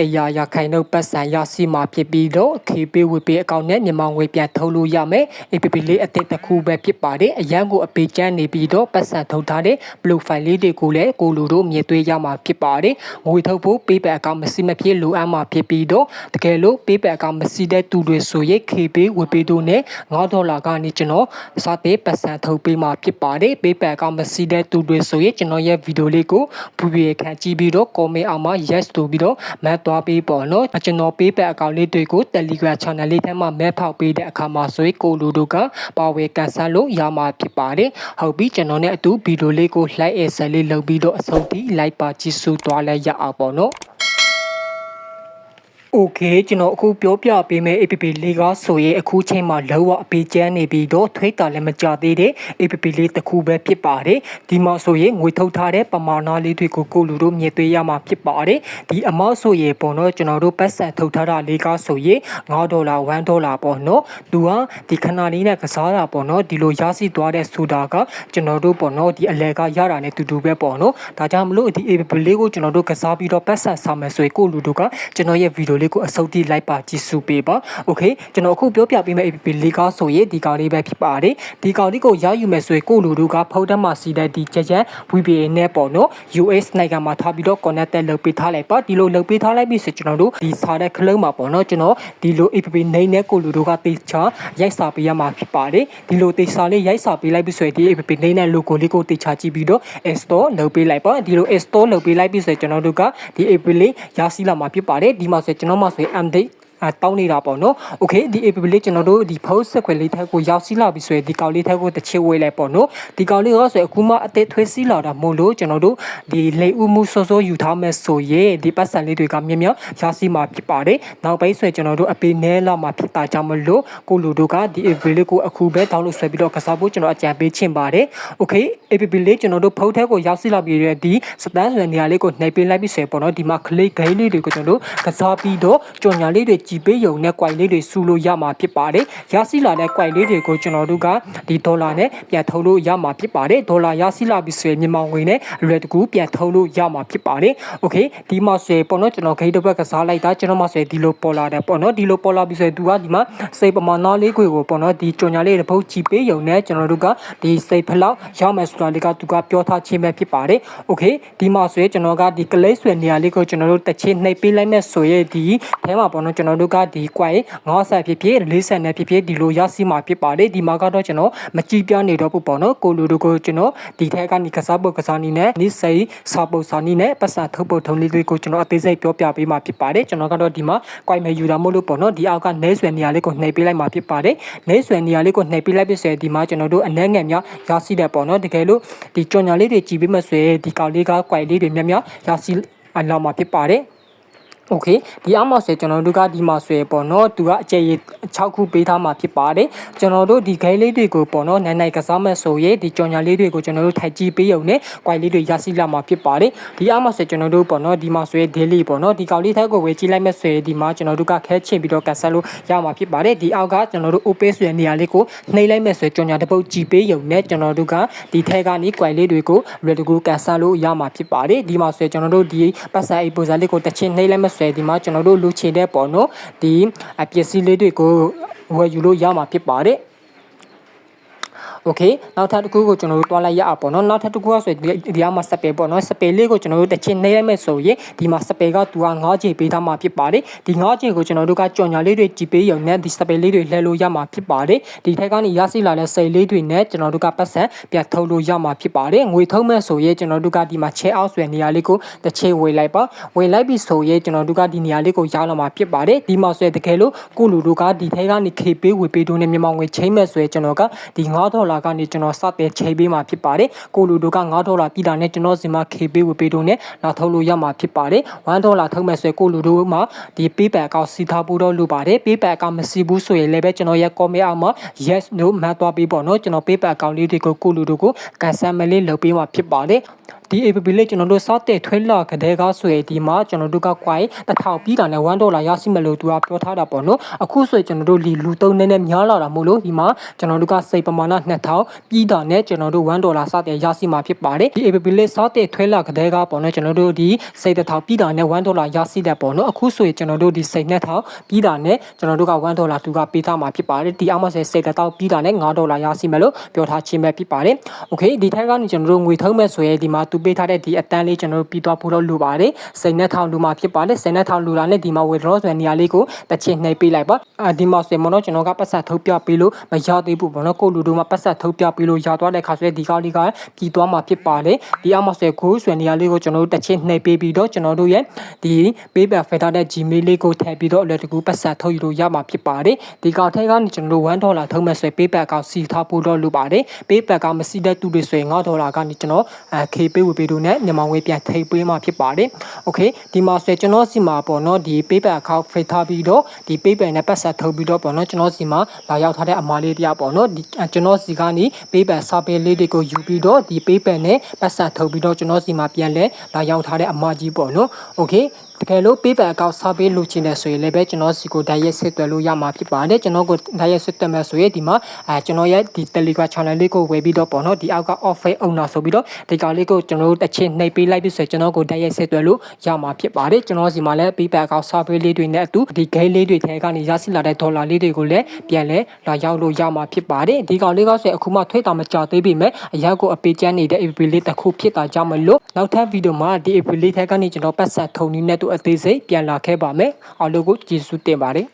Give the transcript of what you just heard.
100ရာခိုင်နှုန်းပတ်စံရရှိမှာဖြစ်ပြီးတော့ KB ဝေပေးအကောင့်နဲ့မြန်မာငွေပြန်ထုတ်လို့ရမယ် APP လေးအသစ်တစ်ခုပဲဖြစ်ပါတယ်အရန်ကိုအပေးချမ်းနေပြီးတော့ပတ်စံထုတ်ထားတဲ့ blue file လေးတွေကိုလည်းကိုလူတို့မြင်တွေ့ရမှာဖြစ်ပါတယ်ငွေထုတ်ဖို့ PayPal အကောင့်မရှိမဖြစ်လိုအပ်မှာဖြစ်ပြီးတော့တကယ်လို့ PayPal အကောင့်မရှိတဲ့သူတွေဆိုရင် KB ဝေပေးတို့နဲ့9ဒေါ်လာကနေကျွန်တော်စတဲ့ပတ်စံထုတ်ပေးမှာဖြစ်ပါတယ် PayPal အကောင့်မရှိတဲ့သူတွေဆိုရင်ကျွန်တော်ရဲ့ဗီဒီယိုလေးကိုပူပီရခံကြည့်ပြီးတော့ comment အောက်မှာ yes ဆိုပြီးတော့မတ်သွားပေးပေါ့နော်ကျွန်တော် PayPal အကောင့်လေးတွေကို Telegram channel လေးထဲမှာမဲဖောက်ပေးတဲ့အခါမှာဆိုရင်ကိုလူတို့ကပါဝေကန်ဆယ်လို့ရမှာဖြစ်ပါတယ်ဟုတ်ပြီကျွန်တော်နဲ့အတူဗီဒီယိုလေးကို like အဆက်လေးလုပ်ပြီးတော့အဆုံးထိ like ပါကြည့်စုသွားလဲရအောင်ပေါ့နော် โอเคကျွန်တော်အခုပြောပြပေးမယ့် APP လေးကဆိုရင်အခုချိန်မှာလောကအပေးချမ်းနေပြီးတော့ထွေးတာလည်းမကြသေးတဲ့ APP လေးတစ်ခုပဲဖြစ်ပါတယ်ဒီမှာဆိုရင်ငွေထုတ်ထားတဲ့ပမာဏလေးတွေကိုကိုလူတို့မြင်တွေ့ရမှာဖြစ်ပါတယ်ဒီအမောက်ဆိုရင်ပေါ့နော်ကျွန်တော်တို့ပတ်စံထုတ်ထားတာလေးကဆိုရင်9ဒေါ်လာ1ဒေါ်လာပေါ့နော်သူကဒီခဏလေးနဲ့ကစားတာပေါ့နော်ဒီလိုရရှိသွားတဲ့ဆိုတာကကျွန်တော်တို့ပေါ့နော်ဒီအလဲကရတာနဲ့တူတူပဲပေါ့နော်ဒါကြောင့်မလို့ဒီ APP လေးကိုကျွန်တော်တို့ကစားပြီးတော့ပတ်စံဆောင်မယ်ဆိုရင်ကိုလူတို့ကကျွန်တော်ရဲ့ဗီဒီယို လေးကိုအစုပ်တိလိုက်ပါကြည့်စုပေးပါ။ Okay ကျွန်တော်အခုပြောပြပေးမယ့် APP လေးကားဆိုရင်ဒီကောင်လေးပဲဖြစ်ပါတယ်။ဒီကောင်လေးကိုရယူမယ်ဆိုရင်ကိုလူတို့ကဖုန်းထဲမှာစီတဲ့ဒီချက်ချက် VPN နဲ့ပေါ့နော် US နိုင်ငံမှာထားပြီးတော့ connect လုပ်ပေးထားလိုက်ပါ။ဒီလိုလုပ်ပေးထားလိုက်ပြီဆိုကျွန်တော်တို့ဒီစာတဲ့ခလုံးမှာပေါ့နော်ကျွန်တော်ဒီလို APP နေနဲ့ကိုလူတို့ကတေချာရိုက်စာပေးရမှာဖြစ်ပါတယ်။ဒီလိုတေချာလေးရိုက်စာပေးလိုက်ပြီဆိုရင်ဒီ APP နေနဲ့ logo လေးကိုတေချာကြည့်ပြီးတော့ install လုပ်ပေးလိုက်ပါ။ဒီလို install လုပ်ပေးလိုက်ပြီဆိုရင်ကျွန်တော်တို့ကဒီ APP လေးရရှိလာမှာဖြစ်ပါတယ်။ဒီမှာဆိုကျွန်တော်မှဆိုရင် update အဲ တောင်းနေတာပေါ့နော်။ Okay ဒီ app လေးကျွန်တော်တို့ဒီ post ဆက်ခွဲလေးထက်ကိုရောက်စီလာပြီဆိုရင်ဒီကောင်လေးထက်ကိုတစ်ချေဝေးလိုက်ပေါ့နော်။ဒီကောင်လေးရောဆိုရင်အခုမှအသေးထွေးစီလာတာမို့လို့ကျွန်တော်တို့ဒီလေဥမှုစောစောယူထားမယ်ဆိုရင်ဒီပတ်စံလေးတွေကမြင်မြရောက်စီမှာဖြစ်ပါတယ်။နောက်ပိုင်းဆိုရင်ကျွန်တော်တို့အပေနဲလာမှာဖြစ်တာကြောင့်မလို့ကိုလူတို့ကဒီ app လေးကိုအခုပဲတောင်းလို့ဆွဲပြီးတော့ကစားဖို့ကျွန်တော်အကြံပေးချင်ပါတယ်။ Okay app လေးကျွန်တော်တို့ post ထက်ကိုရောက်စီလာပြီတဲ့ဒီစတန်ဆိုတဲ့နေရာလေးကိုနှိပ်ပေးလိုက်ပြီးဆိုရင်ပေါ့နော်ဒီမှာ click gain လေးတွေကိုကျွန်တော်တို့ကစားပြီးတော့ကြော်ညာလေးတွေကြည်ပေးယုံနဲ့ကွိုင်လေးတွေစူလို့ရမှာဖြစ်ပါတယ်။ရရှိလာတဲ့ကွိုင်လေးတွေကိုကျွန်တော်တို့ကဒီဒေါ်လာနဲ့ပြန်ထုတ်လို့ရမှာဖြစ်ပါတယ်။ဒေါ်လာရရှိလာပြီဆိုရင်မြန်မာငွေနဲ့အလွယ်တကူပြန်ထုတ်လို့ရမှာဖြစ်ပါတယ်။ Okay ဒီမှာဆိုရင်ပေါ့နော်ကျွန်တော်ဂိတ်တစ်ဘက်ကစားလိုက်တာကျွန်တော်မှဆိုရင်ဒီလိုပေါ်လာတယ်ပေါ့နော်ဒီလိုပေါ်လာပြီဆိုရင်သူကဒီမှာစိတ်ပမာဏလေးကိုပေါ့နော်ဒီကြော်ညာလေးတစ်ပုတ်ကြည်ပေးယုံနဲ့ကျွန်တော်တို့ကဒီစိတ်ဖလောက်ရမယ်ဆိုတာလေးကသူကပြောထားခြင်းပဲဖြစ်ပါတယ်။ Okay ဒီမှာဆိုရင်ကျွန်တော်ကဒီကလေးဆွေနေရာလေးကိုကျွန်တော်တို့တစ်ချင်းနှိပ်ပေးလိုက်မဲ့ဆိုရင်ဒီအဲမှာပေါ့နော်ကျွန်တော်တို့ကဒီကွိုင်90ဖြစ်ဖြစ်40နဲ့ဖြစ်ဖြစ်ဒီလိုရရှိမှာဖြစ်ပါတယ်ဒီမှာကတော့ကျွန်တော်မကြည့်ပြနေတော့ဘူးပေါ့နော်ကိုလူတို့ကိုကျွန်တော်ဒီထက်ကနေကစားပုတ်ကစားနည်းနဲ့နိစိစာပုတ်စာနည်းနဲ့ပတ်စံထုတ်ပုတ်ထုံလေးတွေကိုကျွန်တော်အသေးစိတ်ပြောပြပေးမှာဖြစ်ပါတယ်ကျွန်တော်ကတော့ဒီမှာကွိုင်မဲ့ယူတာမို့လို့ပေါ့နော်ဒီအောက်ကနေဆွဲနေရာလေးကိုနှိပ်ပေးလိုက်မှာဖြစ်ပါတယ်နေဆွဲနေရာလေးကိုနှိပ်ပေးလိုက်ပြီဆိုရင်ဒီမှာကျွန်တော်တို့အနှဲငယ်များရရှိတယ်ပေါ့နော်တကယ်လို့ဒီကြော်ညာလေးတွေကြည့်ပြီးမှဆိုရင်ဒီကောင်လေးကကွိုင်လေးတွေများများရရှိအလောက်မှာဖြစ်ပါတယ် โอเคဒီအမောက်ဆွဲကျွန်တော်တို့ကဒီမှာဆွဲပေါ့နော်သူကအကျယ်ရ6ခုပေးထားမှာဖြစ်ပါတယ်ကျွန်တော်တို့ဒီဂိမ်းလေးတွေကိုပေါ့နော်နိုင်နိုင်ကစားမဲ့ဆိုရင်ဒီကြော်ညာလေးတွေကိုကျွန်တော်တို့ထိုက်ကြည့်ပေးရုံနဲ့ကွိုင်လေးတွေရရှိလာမှာဖြစ်ပါတယ်ဒီအမောက်ဆွဲကျွန်တော်တို့ပေါ့နော်ဒီမှာဆွဲ daily ပေါ့နော်ဒီကောင်လေးထက်ကိုဝေကြည့်လိုက်မဲ့ဆွဲဒီမှာကျွန်တော်တို့ကခဲချင်ပြီးတော့ကန်ဆယ်လို့ရမှာဖြစ်ပါတယ်ဒီအောက်ကကျွန်တော်တို့ open ဆွဲနေရာလေးကိုနှိမ့်လိုက်မဲ့ဆွဲကြော်ညာတစ်ပုတ်ကြည့်ပေးရုံနဲ့ကျွန်တော်တို့ကဒီထဲကနေကွိုင်လေးတွေကို ready to ကန်ဆယ်လို့ရမှာဖြစ်ပါတယ်ဒီမှာဆွဲကျွန်တော်တို့ဒီပတ်စံ a ပုံစံလေးကိုတစ်ချင်းနှိမ့်လိုက်မဲ့ ဆွဲဒီမှာကျွန်တော်တို့လူချင်တဲ့ပေါ့နော်ဒီအပစ္စည်းလေးတွေကိုဝယ်ယူလို့ရမှာဖြစ်ပါတယ် โอเคနောက်ထပ်တစ်ခုကိုကျွန်တော်တို့တွားလိုက်ရအောင်ပေါ့နော်နောက်ထပ်တစ်ခုကဆိုဒီအမှာစပယ်ပေါ့နော်စပယ်လေးကိုကျွန်တော်တို့တစ်ချင်းနှိမ့်လိုက်မဲ့ဆိုရင်ဒီမှာစပယ်ကသူက9ချိန်ပေးထားမှာဖြစ်ပါတယ်ဒီ9ချိန်ကိုကျွန်တော်တို့ကကြော်ညာလေးတွေကြည်ပေးရုံနဲ့ဒီစပယ်လေးတွေလှည့်လို့ရမှာဖြစ်ပါတယ်ဒီထက်ကနေရရှိလာတဲ့စိတ်လေးတွေနဲ့ကျွန်တော်တို့ကပတ်စံပြန်ထုတ်လို့ရမှာဖြစ်ပါတယ်ငွေထုတ်မဲ့ဆိုရင်ကျွန်တော်တို့ကဒီမှာချဲအောက်ဆွဲနေရာလေးကိုတစ်ချိန်ဝေလိုက်ပါဝေလိုက်ပြီဆိုရင်ကျွန်တော်တို့ကဒီနေရာလေးကိုရောက်လာမှာဖြစ်ပါတယ်ဒီမှာဆွဲတကယ်လို့ကိုလူတို့ကဒီထက်ကနေခေပေးဝေပေးတို့နဲ့မြန်မာငွေချိန်မဲ့ဆိုရင်ကျွန်တော်ကဒီ9ဒေါ်လာ လာကနေကျွန်တော်စတဲ့ချိန်ပေးမှာဖြစ်ပါတယ်ကိုလူတို့က9ဒေါ်လာပြည်တာနဲ့ကျွန်တော်စီမှာခေပေးဝေပေးတို့နဲ့နောက်ထုတ်လို့ရမှာဖြစ်ပါတယ်1ဒေါ်လာထုတ်မဲ့ဆိုကိုလူတို့မှာဒီ PayPal အကောင့်စီထားဖို့တော့လိုပါတယ် PayPal အကောင့်မရှိဘူးဆိုရင်လည်းပဲကျွန်တော်ရဲ့ comment အောက်မှာ yes no မှတ်သွားပေးပေါ့နော်ကျွန်တော် PayPal အကောင့်လေးတွေကိုကိုလူတို့ကိုကန်ဆယ်မလေးလုပ်ပေးမှာဖြစ်ပါတယ် ဒီ APP လေးကျွန်တော်တို့စတဲ့ထွေးလာကတဲ့ကဆိုရင်ဒီမှာကျွန်တော်တို့ကကွိုင်တစ်ထောင်ပြီးတာနဲ့1ဒေါ်လာရရှိမယ်လို့သူကပြောထားတာပေါ့နော်အခုဆိုရင်ကျွန်တော်တို့လီလူသုံးနည်းနဲ့များလာတာမို့လို့ဒီမှာကျွန်တော်တို့ကစိတ်ပမာဏ2000ပြီးတာနဲ့ကျွန်တော်တို့1ဒေါ်လာစတဲ့ရရှိမှာဖြစ်ပါတယ်ဒီ APP လေးစတဲ့ထွေးလာကတဲ့ကပေါ့နော်ကျွန်တော်တို့ဒီစိတ်တစ်ထောင်ပြီးတာနဲ့1ဒေါ်လာရရှိတဲ့ပေါ့နော်အခုဆိုရင်ကျွန်တော်တို့ဒီစိတ်2000ပြီးတာနဲ့ကျွန်တော်တို့က1ဒေါ်လာသူကပေးထားမှာဖြစ်ပါတယ်ဒီအောင်မဆယ်စိတ်တစ်ထောင်ပြီးတာနဲ့5ဒေါ်လာရရှိမယ်လို့ပြောထားခြင်းပဲဖြစ်ပါတယ် okay ဒီထက်ကနေကျွန်တော်တို့ငွေထုံးမဲ့ဆိုရင်ဒီမှာသူပေးထားတဲ့ဒီအတန်းလေးကျွန်တော်တို့ပြီးသွားဖို့လို့လိုပါတယ်စိတ်နဲ့ထောင်လူမှာဖြစ်ပါတယ်စိတ်နဲ့ထောင်လူလာနဲ့ဒီမှာ withdraw ဆိုတဲ့နေရာလေးကိုတစ်ချက်နှိပ်ပေးလိုက်ပါအာဒီမှာဆိုရင်မနော်ကျွန်တော်ကပတ်ဆက်ထုတ်ပြပေးလို့မရသေးဘူးပေါ့နော်ကိုလူတို့မှာပတ်ဆက်ထုတ်ပြပေးလို့ရသွားတဲ့ခါဆိုရင်ဒီကောက်လေးကပြီးသွားမှာဖြစ်ပါတယ်ဒီအောင်မဆိုရင်ကိုဆိုတဲ့နေရာလေးကိုကျွန်တော်တို့တစ်ချက်နှိပ်ပေးပြီးတော့ကျွန်တော်တို့ရဲ့ဒီ paper filter တဲ့ gmail လေးကိုထည့်ပြီးတော့အလွယ်တကူပတ်ဆက်ထုတ်ယူလို့ရမှာဖြစ်ပါတယ်ဒီကောက်ထဲကနေကျွန်တော်တို့1ဒေါ်လာထုံးမဲ့ဆိုရင် paper ကောက်စီထားဖို့တော့လိုပါတယ် paper ကမစီတဲ့သူတွေဆိုရင်9ဒေါ်လာကနေကျွန်တော်အဲ K ပေးဝေပေးလို့နဲ့မြန်မာငွေပြန်ထိပ်ပေးမှဖြစ်ပါတယ်။ Okay ဒီမှာဆိုကျွန်တော်စီမှာပေါ့နော်ဒီ paper account ဖိတ်ထားပြီးတော့ဒီ paper နဲ့ပတ်ဆက်ထုတ်ပြီးတော့ပေါ့နော်ကျွန်တော်စီမှာလာရောက်ထားတဲ့အမားလေးတရားပေါ့နော်ဒီကျွန်တော်စီကနေ paper စာပေလေးတွေကိုယူပြီးတော့ဒီ paper နဲ့ပတ်ဆက်ထုတ်ပြီးတော့ကျွန်တော်စီမှာပြန်လဲလာရောက်ထားတဲ့အမားကြီးပေါ့နော်။ Okay တကယ်လို့ paper account စာပေးလို့ချင်တယ်ဆိုရင်လည်းပဲကျွန်တော်စီကို direct ဆက်သွယ်လို့ရမှာဖြစ်ပါတယ်ကျွန်တော်ကို direct ဆက်သွယ်မယ်ဆိုရင်ဒီမှာအဲကျွန်တော်ရဲ့ဒီ Telegram channel လေးကိုဝယ်ပြီးတော့ပေါ့နော်ဒီအောက်က offer owner ဆိုပြီးတော့ဒီကောင်လေးကိုကျွန်တော်တို့တစ်ချင်းနှိပ်ပေးလိုက်ပြီးဆိုရင်ကျွန်တော်ကို direct ဆက်သွယ်လို့ရမှာဖြစ်ပါတယ်ကျွန်တော်စီမှာလည်း paper account စာပေးလေးတွေနဲ့အတူဒီ gate လေးတွေထဲကနေရရှိလာတဲ့ dollar လေးတွေကိုလည်းပြန်လဲလာရောက်လို့ရမှာဖြစ်ပါတယ်ဒီကောင်လေးကဆိုရင်အခုမှထွေးတာမကြသေးပေမဲ့အရောက်ကိုအပေးချမ်းနေတဲ့ APP လေးတစ်ခုဖြစ်တာကြောင့်မလို့နောက်ထပ်ဗီဒီယိုမှာဒီ APP လေးထဲကနေကျွန်တော်ပတ်ဆက်ထုံနည်းနဲ့တူအသေးစိတ်ပြန်လာခဲ့ပါမယ်အားလုံးကိုကျေးဇူးတင်ပါတယ်